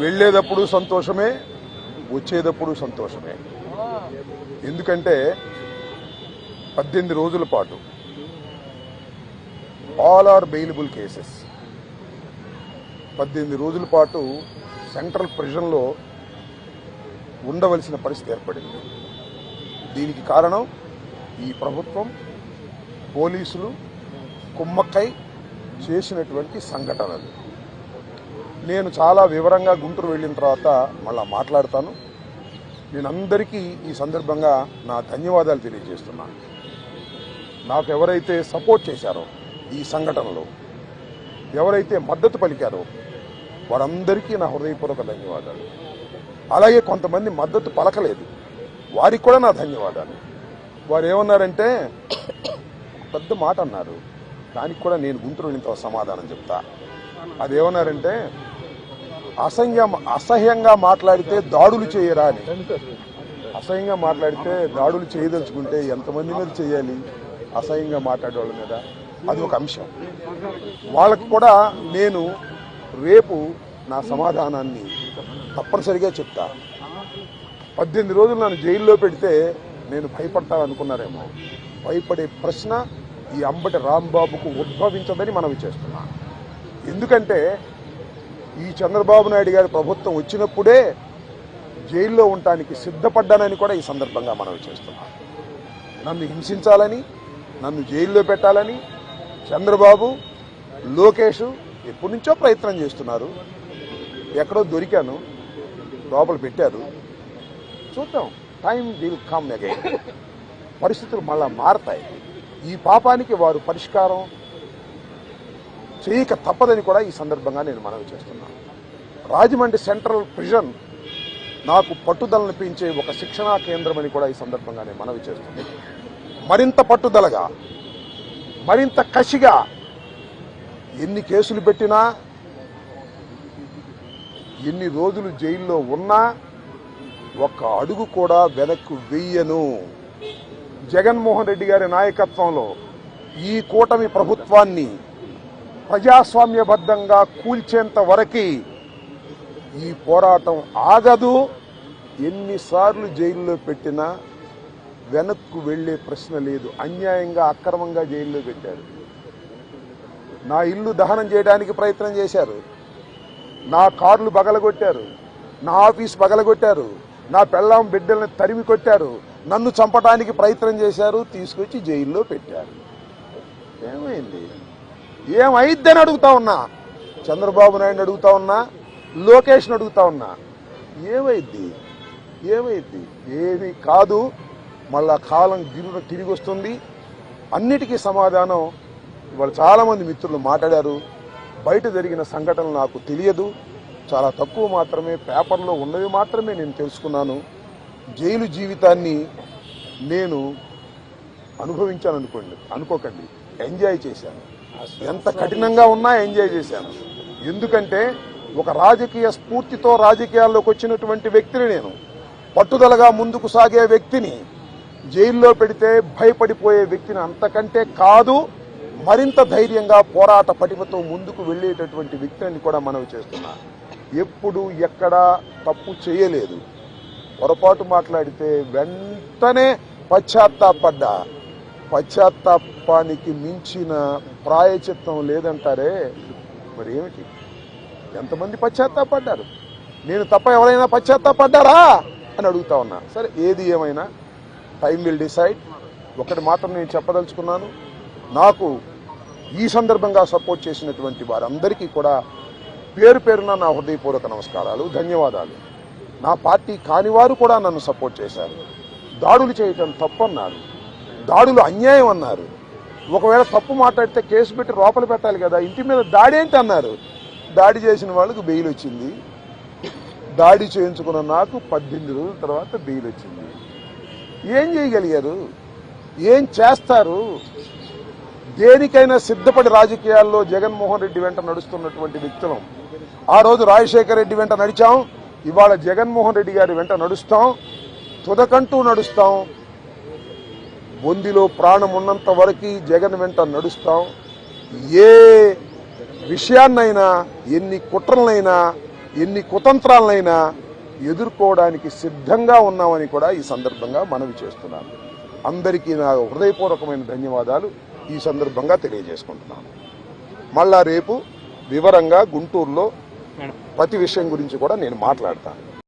వెళ్ళేటప్పుడు సంతోషమే వచ్చేటప్పుడు సంతోషమే. ఎందుకంటే పద్దెనిమిది రోజుల పాటు ఆల్ ఆర్ బెయిలబుల్ కేసెస్ పద్దెనిమిది రోజుల పాటు సెంట్రల్ ప్రిజన్లో ఉండవలసిన పరిస్థితి ఏర్పడింది. దీనికి కారణం ఈ ప్రభుత్వం పోలీసులు కుమ్మక్కై చేసినటువంటి సంఘటనలు. నేను చాలా వివరంగా గుంటూరు వెళ్ళిన తర్వాత మళ్ళా మాట్లాడతాను. నేను అందరికీ ఈ సందర్భంగా నా ధన్యవాదాలు తెలియజేస్తున్నాను నాకు ఎవరైతే సపోర్ట్ చేశారో ఈ సంఘటనలో ఎవరైతే మద్దతు పలికారో వారందరికీ నా హృదయపూర్వక ధన్యవాదాలు. అలాగే కొంతమంది మద్దతు పలకలేదు వారికి కూడా నా ధన్యవాదాలు. వారు ఏమన్నారంటే పెద్ద మాట అన్నారు దానికి కూడా నేను గుంటూరు వెళ్ళిన సమాధానం చెప్తా. అదేమన్నారంటే అసహ్య అసహ్యంగా మాట్లాడితే దాడులు చేయరా అని. అసహ్యంగా మాట్లాడితే దాడులు చేయదలుచుకుంటే ఎంతమంది మీద చేయాలి? అసహ్యంగా మాట్లాడేవాళ్ళ మీద అది ఒక అంశం. వాళ్ళకు కూడా నేను రేపు నా సమాధానాన్ని తప్పనిసరిగా చెప్తా. పద్దెనిమిది రోజులు నన్ను జైల్లో పెడితే నేను భయపడతాననుకున్నారేమో. భయపడే ప్రశ్న ఈ అంబటి రాంబాబుకు ఉద్భవించదని మనం చేస్తున్నాం. ఎందుకంటే ఈ చంద్రబాబు నాయుడు గారి ప్రభుత్వం వచ్చినప్పుడే జైల్లో ఉండటానికి సిద్ధపడ్డానని కూడా ఈ సందర్భంగా మనవి చేస్తున్నాం. నన్ను హింసించాలని నన్ను జైల్లో పెట్టాలని చంద్రబాబు లోకేష్ ఎప్పటి నుంచో ప్రయత్నం చేస్తున్నారు. ఎక్కడో దొరికాను లోపల పెట్టారు. చూద్దాం టైం విల్ కమ్ అగైన్. పరిస్థితులు మళ్ళా మారతాయి. ఈ పాపానికి వారు పరిష్కారం చేయక తప్పదని కూడా ఈ సందర్భంగా నేను మనవి చేస్తున్నాను రాజమండ్రి సెంట్రల్ ప్రిజన్ నాకు పట్టుదలను పెంచే ఒక శిక్షణా కేంద్రం అని కూడా ఈ సందర్భంగా నేను మనవి చేస్తున్నాను మరింత పట్టుదలగా మరింత కసిగా ఎన్ని కేసులు పెట్టినా ఎన్ని రోజులు జైల్లో ఉన్నా ఒక్క అడుగు కూడా వెనక్కు వెయ్యను జగన్మోహన్ రెడ్డి గారి నాయకత్వంలో ఈ కూటమి ప్రభుత్వాన్ని ప్రజాస్వామ్యబద్ధంగా కూల్చేంత వరకు ఈ పోరాటం ఆగదు. ఎన్నిసార్లు జైల్లో పెట్టినా వెనక్కు వెళ్ళే ప్రశ్న లేదు. అన్యాయంగా అక్రమంగా జైల్లో పెట్టారు. నా ఇల్లు దహనం చేయడానికి ప్రయత్నం చేశారు. నా కార్లు బగలగొట్టారు. నా ఆఫీస్ బగలగొట్టారు. నా పెళ్ళాం బిడ్డల్ని తరిమి కొట్టారు. నన్ను చంపడానికి ప్రయత్నం చేశారు. తీసుకొచ్చి జైల్లో పెట్టారు. ఏమైంది? ఏమైద్దని అడుగుతా ఉన్నా? చంద్రబాబు నాయుడు అడుగుతా ఉన్నా? లోకేష్ని అడుగుతా ఉన్నా? ఏమైద్ది? ఏమైద్ది? ఏమి కాదు. మళ్ళా కాలం గిరున తిరిగి వస్తుంది. అన్నిటికీ సమాధానం ఇవాళ చాలామంది మిత్రులు మాట్లాడారు. బయట జరిగిన సంఘటనలు నాకు తెలియదు. చాలా తక్కువ మాత్రమే పేపర్లో ఉన్నవి మాత్రమే నేను తెలుసుకున్నాను. జైలు జీవితాన్ని నేను అనుభవించాను అనుకోండి అనుకోకండి. ఎంజాయ్ చేశాను. ఎంత కఠినంగా ఉన్నా ఎంజాయ్ చేశాను. ఎందుకంటే ఒక రాజకీయ స్ఫూర్తితో రాజకీయాల్లోకి వచ్చినటువంటి వ్యక్తిని నేను. పట్టుదలగా ముందుకు సాగే వ్యక్తిని జైల్లో పెడితే భయపడిపోయే వ్యక్తిని అంతకంటే కాదు మరింత ధైర్యంగా పోరాట పటిమతో ముందుకు వెళ్ళేటటువంటి వ్యక్తిని కూడా మనవి చేస్తున్నా. ఎప్పుడు ఎక్కడా తప్పు చేయలేదు. పొరపాటు మాట్లాడితే వెంటనే పశ్చాత్తాపడ్డా. పశ్చాత్తాపానికి మించిన ప్రాయచిత్తం లేదంటారే? మరి ఏమిటి? ఎంతమంది పశ్చాత్తాపడ్డారు? నేను తప్ప ఎవరైనా పశ్చాత్తాపడ్డారా? అని అడుగుతా ఉన్నా. సరే ఏది ఏమైనా టైం విల్ డిసైడ్. ఒకటి మాత్రం నేను చెప్పదలుచుకున్నాను. నాకు ఈ సందర్భంగా సపోర్ట్ చేసినటువంటి వారందరికీ కూడా పేరు పేరున నా హృదయపూర్వక నమస్కారాలు ధన్యవాదాలు. నా పార్టీ కానివారు కూడా నన్ను సపోర్ట్ చేశారు. దాడులు చేయటం తప్పన్నారు. దాడులు అన్యాయం అన్నారు. ఒకవేళ తప్పు మాట్లాడితే కేసు పెట్టి లోపల పెట్టాలి కదా ఇంటి మీద దాడి ఏంటి అన్నారు. దాడి చేసిన వాళ్ళకు బెయిల్ వచ్చింది. దాడి చేయించుకున్న నాకు పద్దెనిమిది రోజుల తర్వాత బెయిల్ వచ్చింది. ఏం చేయగలిగారు? ఏం చేస్తారు? దేనికైనా సిద్ధపడి రాజకీయాల్లో జగన్మోహన్ రెడ్డి వెంట నడుస్తున్నటువంటి వ్యక్తులం. ఆ రోజు రాజశేఖర రెడ్డి వెంట నడిచాం. ఇవాళ జగన్మోహన్ రెడ్డి గారి వెంట నడుస్తాం. తుదకంటూ నడుస్తాం. బొందిలో ప్రాణం ఉన్నంత వరకు జగన్ వెంట నడుస్తాం. ఏ విషయాన్నైనా ఎన్ని కుట్రలనైనా ఎన్ని కుతంత్రాలనైనా ఎదుర్కోవడానికి సిద్ధంగా ఉన్నామని కూడా ఈ సందర్భంగా మనవి చేస్తున్నాను. అందరికీ నా హృదయపూర్వకమైన ధన్యవాదాలు. ఈ సందర్భంగా తెలియజేసుకుంటున్నాను. మళ్ళా రేపు వివరంగా గుంటూరులో ప్రతి విషయం గురించి కూడా నేను మాట్లాడతాను.